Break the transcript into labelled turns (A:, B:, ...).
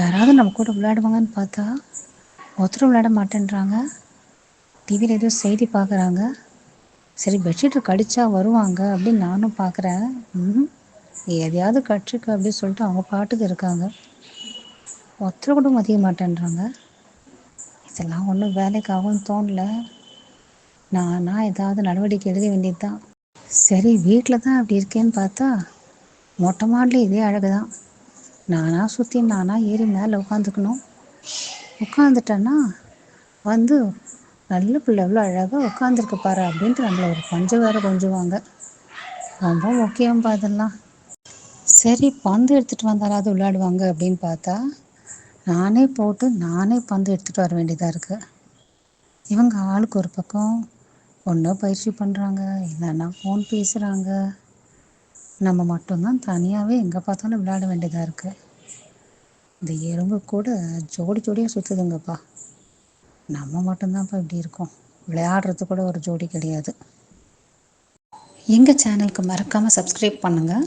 A: யாராவது நம்ம கூட விளையாடுவாங்கன்னு பார்த்தா ஒருத்தரும் விளையாட மாட்டேன்றாங்க. டிவியில் ஏதோ செய்தி பார்க்குறாங்க. சரி பெட்ஷீட் கடிச்சா வருவாங்க அப்படின்னு நானும் பார்க்குறேன். ம் எதையாவது கடிச்சிக்க அப்படின்னு சொல்லிட்டு அவங்க பாட்டுக்கு இருக்காங்க. ஒருத்தர் கூட மதிக்க மாட்டேன்றாங்க. இதெல்லாம் ஒன்றும் வேலைக்காகவும் ஆகும்னு தோணல. நானா ஏதாவது நடவடிக்கை எடுக்க வேண்டியது தான் சரி வீட்டில் தான் அப்படி இருக்கேன்னு பார்த்தா மொட்டை மாடலே இதே அழகு தான் நானாக சுற்றி நானாக ஏறி மேலே உட்காந்துக்கணும் உட்காந்துட்டேன்னா வந்து நல்ல பிள்ளை எவ்வளோ அழகாக உட்காந்துருக்கு பாரு அப்படின்ட்டு நம்மளை ஒரு கொஞ்சம் வேறு கொஞ்சுவாங்க. ரொம்ப முக்கியம் அதெல்லாம். சரி பந்து எடுத்துகிட்டு வந்தாலாவது விளையாடுவாங்க அப்படின்னு பார்த்தா நானே போட்டு நானே பந்து எடுத்துகிட்டு வர வேண்டியதாக இருக்குது இவங்க ஆளுக்கு ஒரு பக்கம் ஒன்றா பயிற்சி பண்ணுறாங்க இல்லைன்னா ஃபோன் பேசுகிறாங்க நம்ம மட்டும்தான் தனியாகவே எங்கே பார்த்தாலும் விளையாட வேண்டியதாக இருக்குது இந்த எறும்பு கூட ஜோடி ஜோடியாக சுற்றுதுங்கப்பா நம்ம மட்டும்தான்ப்பா இப்படி இருக்கோம். விளையாடுறது கூட ஒரு ஜோடி கிடையாது. எங்கள் சேனலுக்கு மறக்காமல் சப்ஸ்கிரைப் பண்ணுங்கள்